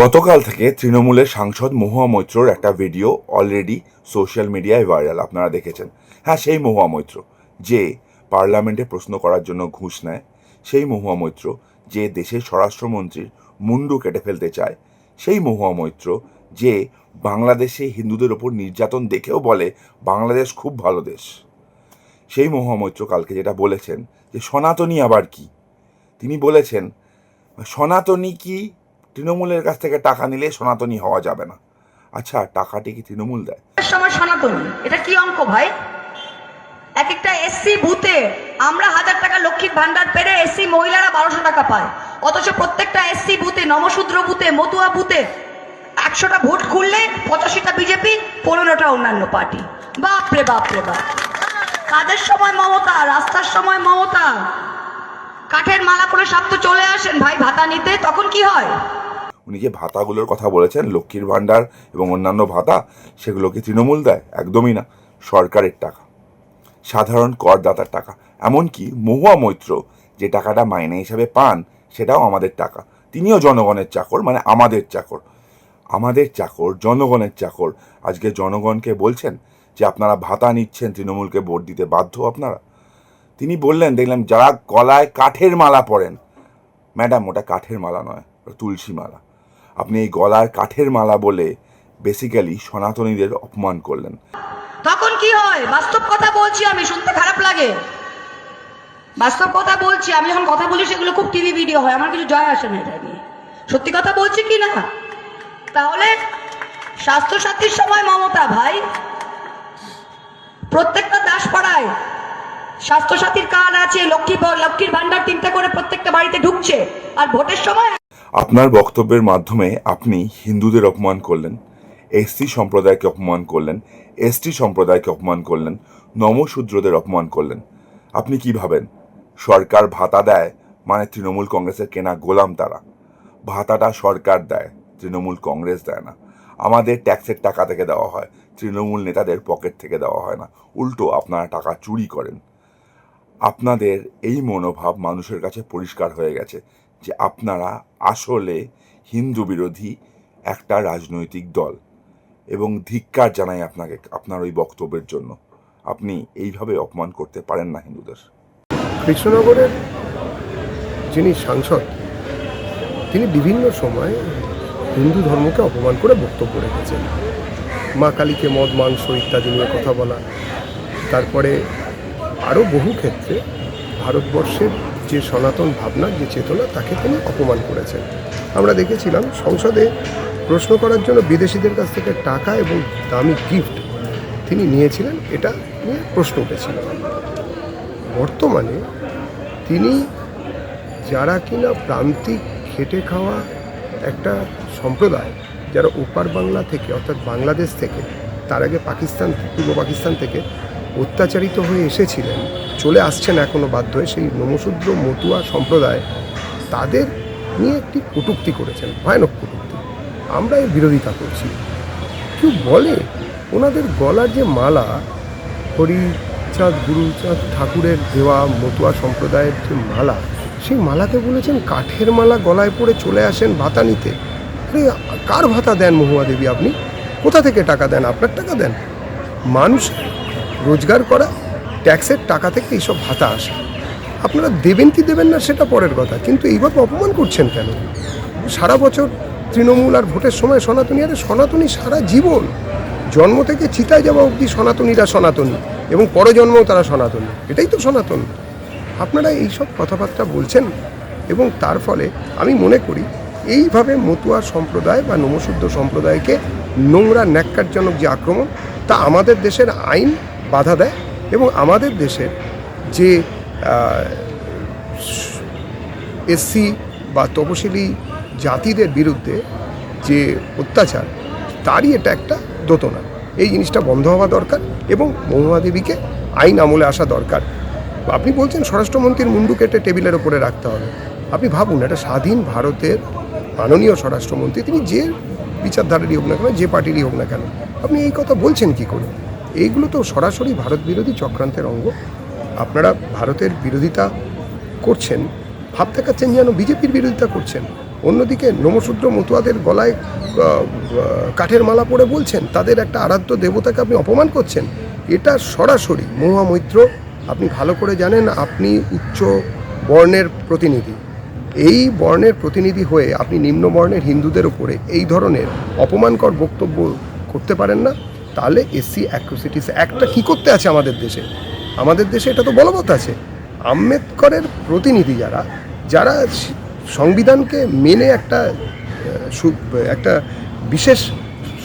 গতকাল থেকে তৃণমূলের সাংসদ মহুয়া মৈত্রর একটা ভিডিও অলরেডি সোশ্যাল মিডিয়ায় ভাইরাল আপনারা দেখেছেন। হ্যাঁ সেই মহুয়া মৈত্র, যে পার্লামেন্টে প্রশ্ন করার জন্য ঘুষ নেয়, সেই মহুয়া মৈত্র, যে দেশের স্বরাষ্ট্রমন্ত্রীর মুন্ডু কেটে ফেলতে চায়, সেই মহুয়া মৈত্র, যে বাংলাদেশে হিন্দুদের ওপর নির্যাতন দেখেও বলে, বাংলাদেশ খুব ভালো দেশ। সেই মহুয়া মৈত্র কালকে যেটা বলেছেন, যে সনাতনী আবার কি? তিনি বলেছেন, সনাতনী কি তৃণমূলের কাছ থেকে টাকা নিলে সনাতনী হওয়া যাবে না। আচ্ছা টাকাটি কি তৃণমূল দেয়? সময় সনাতনী। এটা কি অঙ্ক ভাই? এক একটা এসসি বুথে আমরা হাজার টাকা লক্ষ্মীর ভান্ডার পেরে এসসি মহিলারা বারোশো টাকা পায়। অথচ প্রত্যেকটা এসসি বুথে, নমশূদ্র বুথে, মতুয়া বুথে একশোটা ভোট খুললে পঁচাশিটা বিজেপি, পনেরোটা অন্যান্য পার্টি। বাপ রে বাপ। কাজের সময় মমতা? রাস্তার সময় মমতা। কাঠের মালা করে সব তো চলে আসেন ভাই ভাতা নিতে, তখন কি হয়? উনি যে ভাতাগুলোর কথা বলেছেন, লক্ষ্মীর ভাণ্ডার এবং অন্যান্য ভাতা, সেগুলোকে তৃণমূল দেয়, একদমই না। সরকারের টাকা। সাধারণ করদাতার টাকা। এমনকি মহুয়া মৈত্র যে টাকাটা মাইনে হিসাবে পান, সেটাও আমাদের টাকা। তিনিও জনগণের চাকর মানে আমাদের চাকর। আমাদের চাকর, জনগণের চাকর। আজকে জনগণকে বলছেন যে, আপনারা ভাতা নিচ্ছেন, তৃণমূলকে ভোট দিতে বাধ্য আপনারা? তিনি বললেন, দেখলাম যারা গলায় কাঠের মালা পরেন। ম্যাডাম, ওটা কাঠের মালা নয় তুলসী মালা। আপনি এই গলার কাঠের মালা বলে বেসিক্যালি সনাতনীদের অপমান করলেন। তখন কি হয়? বাস্তব কথা বলছি আমি, শুনতে খারাপ লাগে। বাস্তব কথা বলছি, আমি যখন কথা বলি, সেগুলো খুব টিভি ভিডিও হয়, আমার কিছু জয় আসে না এটা নিয়ে। সত্যি কথা বলছি কি না? তাহলে স্বাস্থ্যসাথীর সময় মমতা ভাই, প্রত্যেকটা দাসপাড়ায় স্বাস্থ্যসাথীর কার্ড আছে, লক্ষ্মী লক্ষ্মীর ভান্ডার তিনটা করে প্রত্যেকটা বাড়িতে ঢুকছে, আর ভোটের সময় আপনার বক্তব্যের মাধ্যমে আপনি হিন্দুদের অপমান করলেন এসসি সম্প্রদায়কে অপমান করলেন এসটি সম্প্রদায়কে অপমান করলেন, নমশূদ্রদের অপমান করলেন। আপনি কি ভাবেন? সরকার ভাতা দেয় মানে তৃণমূল কংগ্রেসের কেনা গোলাম তারা। ভাতাটা সরকার দেয়, তৃণমূল কংগ্রেস দেয় না। আমাদের ট্যাক্সের টাকা থেকে দেওয়া হয়, তৃণমূল নেতাদের পকেট থেকে দেওয়া হয় না। উল্টো আপনারা টাকা চুরি করেন। আপনাদের এই মনোভাব মানুষের কাছে পরিষ্কার হয়ে গেছে। যে আপনারা আসলে হিন্দু বিরোধী একটা রাজনৈতিক দল এবং ধিক্কার জানাই আপনাকে, আপনার ওই বক্তব্যের জন্য। আপনি এইভাবে অপমান করতে পারেন না হিন্দুদের। কৃষ্ণনগরের যিনি সাংসদ, তিনি বিভিন্ন সময় হিন্দু ধর্মকে অপমান করে বক্তব্য রেখেছেন। মা কালীকে মদ, মাংস ইত্যাদি নিয়ে কথা বলা। তারপরে আরও বহু ক্ষেত্রে ভারতবর্ষের যে সনাতন ভাবনা, যে চেতনা, তাকে তিনি অপমান করেছেন। আমরা দেখেছিলাম সংসদে প্রশ্ন করার জন্য বিদেশিদের কাছ থেকে টাকা এবং দামি গিফট তিনি নিয়েছিলেন, এটা নিয়ে প্রশ্ন উঠেছিল। বর্তমানে তিনি যারা কিনা প্রান্তিক খেটে খাওয়া একটা সম্প্রদায়, যারা ওপার বাংলা থেকে, অর্থাৎ বাংলাদেশ থেকে, তার আগে পাকিস্তান, পূর্ব পাকিস্তান থেকে অত্যাচারিত হয়ে এসেছিলেন, চলে আসছেন এখনও বাধ্য হয়ে সেই নমশূদ্র মতুয়া সম্প্রদায়। তাদের নিয়ে একটি কটূক্তি করেছেন, ভয়ানক কটূক্তি। আমরা এর বিরোধিতা করছি। কেউ বলে, ওনাদের গলার যে মালা, হরিচাঁদ, গুরুচাঁদ ঠাকুরের দেওয়া মতুয়া সম্প্রদায়ের যে মালা, সেই মালাকে বলেছেন কাঠের মালা গলায় পড়ে চলে আসেন ভাতা নিতে। কার ভাতা দেন মহুয়া দেবী আপনি? কোথা থেকে টাকা দেন? আপনার টাকা দেন? মানুষ রোজগার করা, ট্যাক্সের টাকা থেকে এইসব ভাতা আসে। আপনারা দেবেন কি দেবেন না সেটা পরের কথা, কিন্তু এইভাবে অপমান করছেন কেন? সারা বছর তৃণমূল আর ভোটের সময় সনাতনী, আরে সনাতনী সারা জীবন। জন্ম থেকে চিতায় যাওয়া অবধি সনাতনীরা সনাতনী এবং পরজন্মও তারা সনাতনী। এটাই তো সনাতন। আপনারা এইসব কথাবার্তা বলছেন এবং তার ফলে আমি মনে করি এইভাবে মতুয়া সম্প্রদায় বা নমশুদ্ধ সম্প্রদায়কে নোংরা, ন্যাক্কারজনক যে আক্রমণ, তা আমাদের দেশের আইন বাধা দেয় এবং আমাদের দেশের যে এসসি বা তপশিলি জাতিদের বিরুদ্ধে যে অত্যাচার, তারই এটা একটা দোতনা। এই জিনিসটা বন্ধ হওয়া দরকার এবং মহুয়া দেবীকে আইন আমলে আসা দরকার। আপনি বলছেন স্বরাষ্ট্রমন্ত্রীর মুন্ডু কেটে টেবিলের ওপরে রাখতে হবে। আপনি ভাবুন, একটা স্বাধীন ভারতের মাননীয় স্বরাষ্ট্রমন্ত্রী, তিনি যে বিচারধারারই হোক না কেন, যে পার্টিরই হোক না কেন, আপনি এই কথা বলছেন কি করে? এইগুলো তো সরাসরি ভারত বিরোধী চক্রান্তের অঙ্গ। আপনারা ভারতের বিরোধিতা করছেন ভাব দেখাচ্ছেন যেন বিজেপির বিরোধিতা করছেন। অন্যদিকে নমশূদ্র মতুয়াদের গলায় কাঠের মালা পরে বলছেন, তাদের একটা আরাধ্য দেবতাকে আপনি অপমান করছেন। এটা সরাসরি মহামৈত্র আপনি ভালো করে জানেন, আপনি উচ্চ বর্ণের প্রতিনিধি। এই বর্ণের প্রতিনিধি হয়ে আপনি নিম্ন বর্ণের হিন্দুদের উপরে এই ধরনের অপমানকর বক্তব্য করতে পারেন না। তাহলে এসসি অ্যাক্রোসিটিস একটা কী করতে আছে আমাদের দেশে? আমাদের দেশে এটা তো বলবৎ আছে। আম্বেদকরের প্রতিনিধি যারা যারা সংবিধানকে মেনে একটা একটা বিশেষ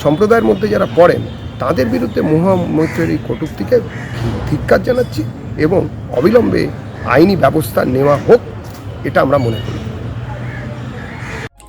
সম্প্রদায়ের মধ্যে যারা পড়েন, তাদের বিরুদ্ধে মহামৈত্রের এই কটূক্তিকে ধিক্কার জানাচ্ছি এবং অবিলম্বে আইনি ব্যবস্থা নেওয়া হোক, এটা আমরা মনে করি।